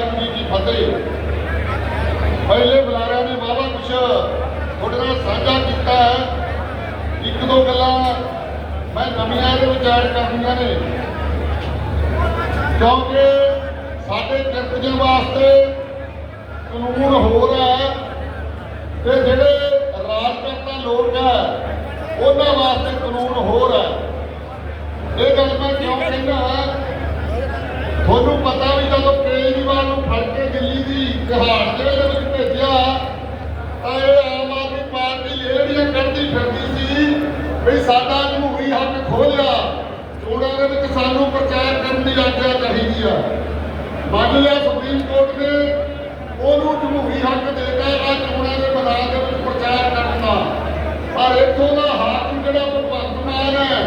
ਵਾਹਿਗੁਰੂ ਜੀ ਕੀ ਫਤਿਹ। ਪਹਿਲੇ ਬੁਲਾਰਿਆਂ ਨੇ ਵਾਵਾ ਕੁਛ ਤੁਹਾਡੇ ਨਾਲ ਸਾਂਝਾ ਕੀਤਾ ਹੈ। ਇੱਕ ਦੋ ਗੱਲਾਂ ਮੈਂ ਨਵੀਆਂ ਦੇ ਵਿਚਾਰ ਕਰਨੀਆਂ ਨੇ। ਕਿਉਂਕਿ ਸਾਡੇ ਕਿਰਤੀਆਂ ਵਾਸਤੇ ਕਾਨੂੰਨ ਹੋਰ ਹੈ ਤੇ ਜਿਹੜੇ ਰਾਜਕਰਤਾ ਲੋਕ ਹੈ ਉਹਨਾਂ ਵਾਸਤੇ ਕਾਨੂੰਨ ਹੋਰ ਹੈ ਇਹ ਗੱਲ ਮੈਂ ਕਿਉਂ ਕਹਿੰਦਾ ਹਾਂ ਤੁਹਾਨੂੰ ਪਤਾ ਵੀ ਜਦੋਂ ਕੇਜਰੀਵਾਲ ਨੂੰ ਫੜ ਕੇ ਦਿੱਲੀ ਦੀ ਤਿਹਾੜ ਜਿਹੜੇ ਦੇ ਵਿੱਚ ਭੇਜਿਆ ਤਾਂ ਇਹ ਆਮ ਆਦਮੀ ਪਾਰਟੀ ਇਹੜੀਆਂ ਕੱਢਦੀ ਫਿਰਦੀ ਸੀ ਵੀ ਸਾਡਾ ਜਮਹੂਰੀ ਹੱਕ ਖੋਲਿਆ ਚੋਣਾਂ ਦੇ ਵਿੱਚ ਸਾਨੂੰ ਪ੍ਰਚਾਰ ਕਰਨ ਦੀ ਆਗਿਆ ਚਾਹੀਦੀ ਆ ਮੰਨ ਲਿਆ ਸੁਪਰੀਮ ਕੋਰਟ ਨੇ ਉਹਨੂੰ ਜਮਹੂਰੀ ਹੱਕ ਦੇਤਾ ਆ ਚੋਣਾਂ ਦੇ ਮੈਦਾਨ ਦੇ ਵਿੱਚ ਪ੍ਰਚਾਰ ਕਰਨ ਦਾ ਪਰ ਇੱਥੋਂ ਦਾ ਹਾਕਮ ਜਿਹੜਾ ਭਗਵੰਤ ਮਾਨ ਹੈ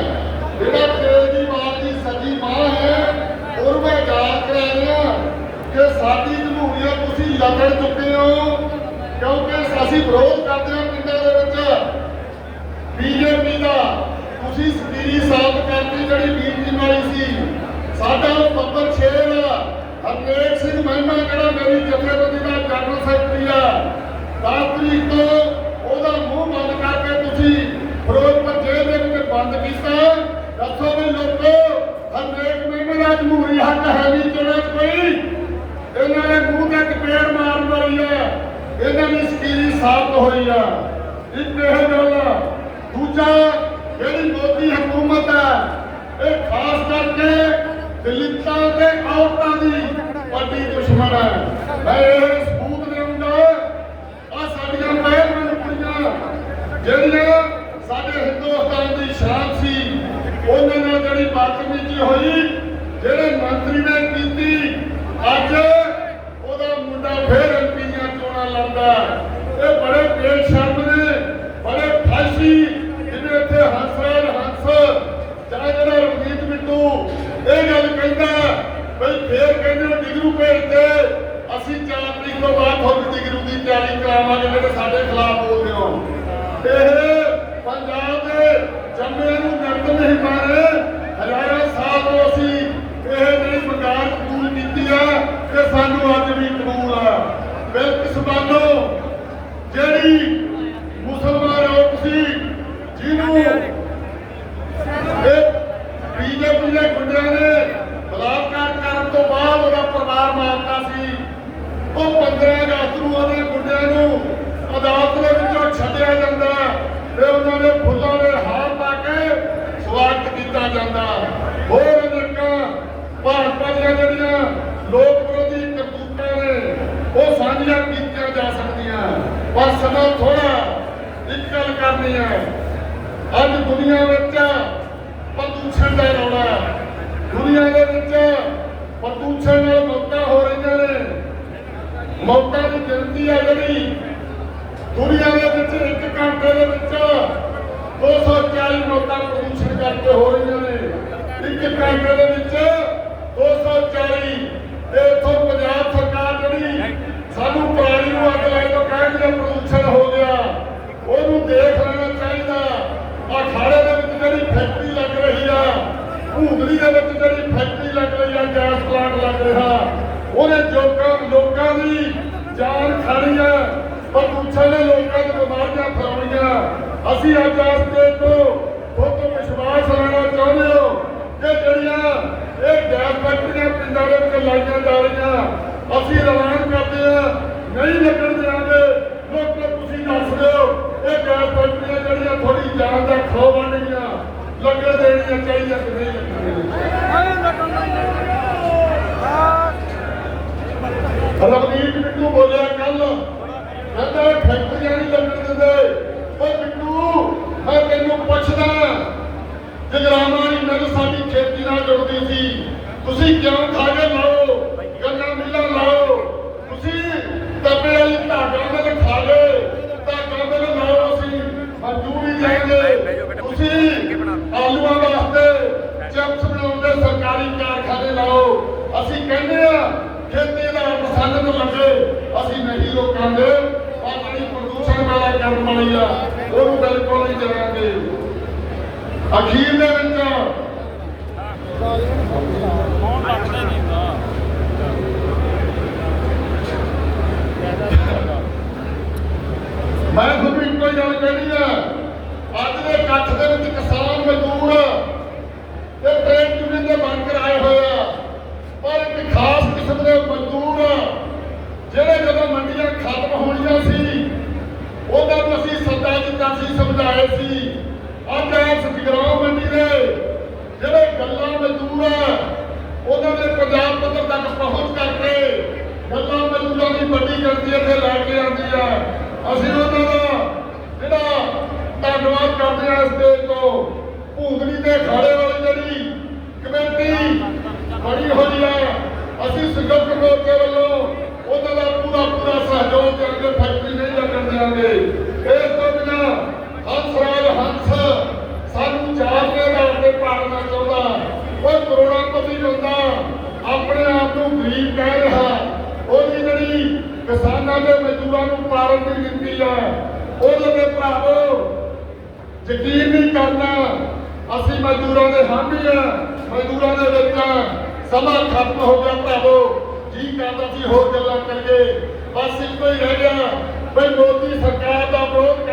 ਜਿਹੜਾ ਕੇਜਰੀਵਾਲ ਦੀ ਸੱਜੀ ਬਾਹ ਹੈ ਉਹਨੂੰ ਮੈਂ ਯਾਦ ਕਰਾ ਰਿਹਾ ਕਿ ਸਾਡੀ ਜਮਹੂਰੀਅਤ ਤੁਸੀਂ ਲਗੜ ਚੁੱਕੇ ਹੋ, ਕਿਉਂਕਿ ਅਸੀਂ ਵਿਰੋਧ ਕਰਦੇ ਹਾਂ ਪਿੰਡਾਂ ਦੇ ਵਿੱਚ। ਬੀਜੇਪੀ ਦਾ, ਤੁਸੀਂ ਸਤੀਰੀ ਸਾਬਤ ਕਰਤੀ ਜਿਹੜੀ ਬੀਜੇਪੀ ਵਾਲੀ ਸੀ, ਸਾਡਾ ਉਹ ਬੱਬਰ ਸ਼ੇਰ ਹਰਨੇਕ ਸਿੰਘ ਮਹਿਮਾ, ਜਿਹੜਾ ਮੇਰੀ ਜਥੇਬੰਦੀ ਦਾ ਜਨਰਲ ਸੈਕਟਰੀ ਆ 10 ਤਰੀਕ ਤੋਂ ਉਹਦਾ ਮੂੰਹ ਬੰਦ ਕਰਕੇ ਤੁਸੀਂ ਫਿਰੋਜ਼ਪੁਰ ਜੇਲ੍ਹ ਦੇ ਵਿੱਚ ਬੰਦ ਕੀਤਾ। ਦੱਸੋ ਵੀ ਲੋਕੋ, ਹਰਨੇਕ ਮਹਿਮਾ ਦਾ ਜਮਹੂਰੀ ਹੱਕ ਹੈ ਨਹੀਂ ਚੋਣਾਂ ਕੋਈ? ਇਹਨਾਂ ਨੇ ਮੂੰਹ ਤੇ ਚਪੇੜ ਮਾਰਨ ਵਾਲੀ ਆ ਇਹਨਾਂ ਦੀ ਸਕੀਰੀ ਸਾਬਤ ਹੋਈ ਆ। ਇੱਕ ਇਹ ਗੱਲ, ਦੂਜਾ, ਜਿਹੜੀ ਮੋਦੀ ਹਕੂਮਤ ਹੈ, ਇਹ ਖਾਸ ਕਰਕੇ ਦਲਿਤਾਂ ਤੇ ਔਰਤਾਂ ਦੀ ਵੱਡੀ ਦੁਸ਼ਮਣ ਹੈ। ਮੈਂ ਇਹ ਸਬੂਤ ਦੇਵਾਂਗਾ ਆ ਸਾਡੀਆਂ ਪਹਿਲਵਾਨ ਕੁੜੀਆਂ ਜਿਹੜੀਆਂ ਸਾਡੇ ਹਿੰਦੁਸਤਾਨ ਦੀ ਸ਼ਾਨ ਸੀ ਉਹਨਾਂ ਨਾਲ ਜਿਹੜੀ ਬਦਤਮੀਜ਼ੀ ਹੋਈ ਜਿਹੜੇ ਮੰਤਰੀ ਨੇ ਕੀਤੀ ਅੱਜ ਉਹਦਾ ਮੁੰਡਾ ਫੇਰ ਐਮਪੀ ਦੀਆਂ ਚੋਣਾਂ ਲੜਦਾ ਇਹ ਬੜੇ ਬੇਸ਼ਰਮ ਨੇ ਬੜੇ ਫਾਸ਼ੀ ਜਿਹਨੇ ਇੱਥੇ ਹੰਸਰਾਜ ਹੰਸ ਜਾਂ ਜਿਹੜਾ ਰਵਨੀਤ ਬਿੱਟੂ ਇਹ ਗੱਲ ਕਹਿੰਦਾ, ਬਈ ਫੇਰ ਕਹਿੰਦੇ ਹੋ ਡਿਗਰੂ ਭੇਜਦੇ ਅਸੀਂ 4 ਤਰੀਕ ਤੋਂ ਬਾਅਦ ਤੁਹਾਨੂੰ ਡਿਗਰੂ ਦੀ ਤਿਆਰੀ ਕਰਾਵਾਂਗੇ ਜਿਹੜੇ ਸਾਡੇ ਖਿਲਾਫ ਬੋਲਦੇ ਹੋ। ਇਹ ਪੰਜਾਬ ਦੇ ਜੰਮੇ ਨੂੰ ਨਰਦ ਨਹੀਂ ਮਾਰੇ ਹਜ਼ਾਰਾਂ ਸਾਲ ਤੋਂ ਅਸੀਂ ਇਹ ਜਿਹੜੀ ਸਰਕਾਰ ਕਬੂਲ ਕੀਤੀ ਆ ਤੇ ਸਾਨੂੰ ਅੱਜ ਵੀ ਕਬੂਲ ਆ ਬਿਲਕੁਲ ਜਿਹੜੀ ਮੁਸਲਮਾਨ ਔਰਤ ਸੀ ਜਿਹਨੂੰ ਇਹ ਬੀਜੇਪੀ ਦੇ ਗੁੰਡਿਆਂ ਨੇ ਬਲਾਤਕਾਰ ਕਰਨ ਤੋਂ ਬਾਅਦ ਉਹਦਾ ਪਰਿਵਾਰ ਮਾਰਤਾ ਸੀ ਉਹ 15 ਅਗਸਤ ਨੂੰ ਉਹਦੇ ਗੁੰਡਿਆਂ ਨੂੰ ਅਦਾਲਤ ਦੇ ਵਿੱਚੋਂ ਛੱਡਿਆ ਜਾਂਦਾ ਤੇ ਉਹਨਾਂ ਦੇ ਫੁੱਲਾਂ ਦੇ ਹਾਰ ਪਾ ਕੇ ਸਵਾਗਤ ਕੀਤਾ ਜਾਂਦਾ ਹੋਰ ਅਨੇਕਾਂ ਭਾਰਤਾਂ ਦੀਆਂ ਜਿਹੜੀਆਂ ਲੋਕ ਵਿਰੋਧੀ ਕਰਤੂਤਾਂ ਨੇ, ਉਹ ਸਾਂਝੀਆਂ ਕੀਤੀਆਂ ਜਾ ਸਕਦੀਆਂ ਪਰ ਸਮਾਂ ਥੋੜਾ ਇੱਕ ਗੱਲ ਕਰਨੀ ਹੈ। ਅੱਜ ਦੁਨੀਆ ਵਿੱਚ ਪ੍ਰਦੂਸ਼ਣ ਦਾ ਰੌਲਾ ਹੈ। ਦੁਨੀਆ ਦੇ ਵਿੱਚ ਪ੍ਰਦੂਸ਼ਣ ਨਾਲ ਮੌਤਾਂ ਹੋ ਰਹੀਆਂ ਨੇ। ਮੌਤਾਂ ਦੀ ਗਿਣਤੀ ਹੈ ਜਿਹੜੀ ਦੁਨੀਆ ਦੇ ਵਿੱਚ, ਇੱਕ ਘੰਟੇ ਦੇ ਵਿੱਚ 240 ਮੌਤਾਂ ਪ੍ਰਦੂਸ਼ਣ ਕਰਕੇ ਹੋ ਰਹੀਆਂ ਨੇ। ਇੱਕ ਘੰਟੇ ਦੇ ਵਿੱਚ 240 ਇਥੋਂ ਪੰਜਾਬ ਸਰਕਾਰ ਜਿਹੜੀ ਸਾਨੂੰ ਪਰਾਲੀ ਨੂੰ ਅੱਗ ਲਾਈ ਤੋਂ ਕਹਿੰਦੀ ਪ੍ਰਦੂਸ਼ਣ ਹੋ ਗਿਆ। ਉਹਨੂੰ ਦੇਖ ਲੈਣਾ ਚਾਹੀਦਾ। ਆ ਖਾੜੇ ਦੇ ਵਿੱਚ ਜਿਹੜੀ ਫੈਕਟਰੀ ਲੱਗ ਰਹੀ ਆ ਭੂਗਲੀ ਦੇ ਵਿੱਚ ਜਿਹੜੀ ਫੈਕਟਰੀ ਲੱਗ ਰਹੀ ਆ, ਗੈਸ ਪਲਾਂਟ ਲੱਗ ਰਿਹਾ। ਉਹਨੇ ਲੋਕਾਂ ਲੋਕਾਂ ਦੀ ਜਾਨ ਖਾਣੀ ਆ। ਪ੍ਰਦੂਸ਼ਣ ਨੇ ਲੋਕਾਂ ਨੂੰ ਬਿਮਾਰੀਆਂ ਫੈਲਾਉਣੀਆਂ। ਅਸੀਂ ਅੱਜ ਇਸ ਤੇ ਤੋਂ ਤੋਂ ਵਿਸ਼ਵਾਸ ਲੈਣਾ ਚਾਹੁੰਦੇ ਹੋ ਕਿ ਜਿਹੜੀਆਂ ਇਹ ਗੈਸ ਫੈਕਟਰੀਆਂ ਪਿੰਡਾਂ ਦੇ ਵਿੱਚ ਲਾਈਆਂ ਜਾ ਰਹੀਆਂ, ਅਸੀਂ ਐਲਾਨ ਕਰਦੇ ਹਾਂ, ਨਹੀਂ ਲੱਗਣ ਦੇਵਾਂਗੇ ਲੋਕੋ, ਤੁਸੀਂ ਦੱਸ ਦਿਓ ਇਹ ਗੈਸ ਫੈਕਟਰੀਆਂ ਜਿਹੜੀਆਂ ਥੋੜੀ ਜਾਨ ਦਾ ਖੋ ਬਣਨੀਆਂ ਲੱਗਣ ਦੇਣੀਆਂ ਚਾਹੀਦੀਆਂ ਕਿ ਨਹੀਂ ਲੱਗਣੀਆਂ ਰਵਨੀਤ ਬਿੱਟੂ ਬੋਲਿਆ ਕੱਲ ਕਹਿੰਦਾ ਫੈਕਟਰੀਆਂ ਨਹੀਂ ਲੱਗਣ ਦਿੰਦੇ, ਉਹ ਬਿੱਟੂ ਮੈਂ ਤੈਨੂੰ ਪੁੱਛਦਾ ਜਗਰਾਵਾਂ ਦੀ ਮਿਲ ਸਾਡੀ ਖੇਤੀ ਨਾਲ ਜੁੜਦੀ ਸੀ। ਤੁਸੀਂ ਕਿਉਂ ਖਾਗੇ ਲਾਓ? ਗੰਨਾ ਮਿੱਲਾਂ ਲਾਓ। ਤੁਸੀਂ ਤਪੇ ਵਾਲੀ ਧਾਗਾ ਮਿਲ ਖਾ ਧਾਗਾ ਮਿਲ ਲਾਓ ਅਸੀਂ। ਮਜ਼ਦੂਰੀ ਦੇਂਗੇ ਤੁਸੀਂ ਆਲੂਆਂ ਵਾਸਤੇ ਚਿਪਸ ਬਣਾਉਂਦੇ, ਸਰਕਾਰੀ ਕਾਰਖਾਨੇ ਲਾਓ। ਅਸੀਂ ਕਹਿੰਦੇ ਆ ਖੇਤੀ ਦਾ ਪਸੰਦ ਨੂੰ ਲੱਗੇ। ਅਸੀਂ ਨਹੀਂ ਰੋਕਾਂਗੇ, ਪਰ ਜਿਹੜੀ ਪ੍ਰਦੂਸ਼ਣ ਵਾਲਾ ਕਰਨ ਵਾਲੀ ਆ। ਉਹਨੂੰ ਬਿਲਕੁਲ ਨਹੀਂ ਚਲਾਂਗੇ ਅਖੀਰ ਦੇ ਵਿੱਚ ਕੌਣ ਲੱਗਦਾ ਨਹੀਂ ਮੈਂ ਤੁਹਾਨੂੰ ਇੱਕੋ ਗੱਲ ਕਹਿਣੀ ਆ। ਅੱਜ ਦੇ ਇਕੱਠ ਦੇ ਵਿੱਚ ਸਮਝਾਏ ਸੀ। ਅੱਜ ਇਸ ਜਗਰਾਉਂ ਮੰਡੀ ਦੇ ਜਿਹੜੇ ਗੱਲਾਂ ਮਜ਼ਦੂਰ ਆ, ਉਹਨਾਂ ਦੇ ਪੰਜਾਬ ਪੱਧਰ ਤੱਕ ਪਹੁੰਚ ਕਰਕੇ ਗੱਲਾਂ ਮਜ਼ਦੂਰਾਂ ਦੀ ਵੱਡੀ ਗਿਣਤੀ ਇੱਥੇ ਲੈ ਕੇ ਆਉਂਦੀ ਆ। ਅਸੀਂ ਉਹਨਾਂ ਦਾ ਜਿਹੜਾ ਧੰਨਵਾਦ ਕਰਦੇ ਆ ਇਸ ਦੇਸ਼ ਤੋਂ ਭੂਗਲੀ ਦੇ ਖਾੜੇ ਵਾਲੀ ਜਿਹੜੀ ਕਮੇਟੀ ਬਣੀ ਹੋਈ ਆ, ਅਸੀਂ ਸੰਗਠਨ ਮੋਰਚੇ ਵੱਲੋਂ ਉਹਨਾਂ ਦਾ ਪੂਰਾ ਪੂਰਾ ਸਹਿਯੋਗ ਕਰਕੇ ਫੈਕਟਰੀ ਨਹੀਂ ਲੱਗਣ ਦੇਵਾਂਗੇ। ਇਸ ਹੰਸ। ਸਾਨੂੰ ਚਾਰ ਦੇ ਆਧਾਰ ਤੇ ਪਾੜਨਾ ਚਾਹੁੰਦਾ। ਉਹ ਕਰੋੜਾਪਤੀ ਬੰਦਾ ਆਪਣੇ ਆਪ ਨੂੰ ਗਰੀਬ ਕਹਿ ਰਿਹਾ। ਉਹਦੀ ਜਿਹੜੀ ਕਿਸਾਨਾਂ ਦੇ ਮਜ਼ਦੂਰਾਂ ਨੂੰ ਪਾਰਨ ਦੀ ਦਿੱਤੀ ਆ, ਉਹਦੇ ਤੇ ਭਰਾਵੋ, ਯਕੀਨ ਨਹੀਂ ਕਰਨਾ। ਅਸੀਂ ਮਜ਼ਦੂਰਾਂ ਦੇ ਹਾਮੀ ਆ। ਮਜ਼ਦੂਰਾਂ ਦੇ ਵਿੱਚ ਸਮਾਂ ਖਤਮ ਹੋ ਗਿਆ ਭਰਾਵੋ। ਜੀ ਕਰਦਾ ਸੀ ਹੋਰ ਗੱਲਾਂ ਕਰੀਏ। ਬਸ ਇੱਕੋ ਹੀ ਰਹਿ ਗਿਆ। ਬਈ ਮੋਦੀ ਸਰਕਾਰ ਦਾ ਵਿਰੋਧ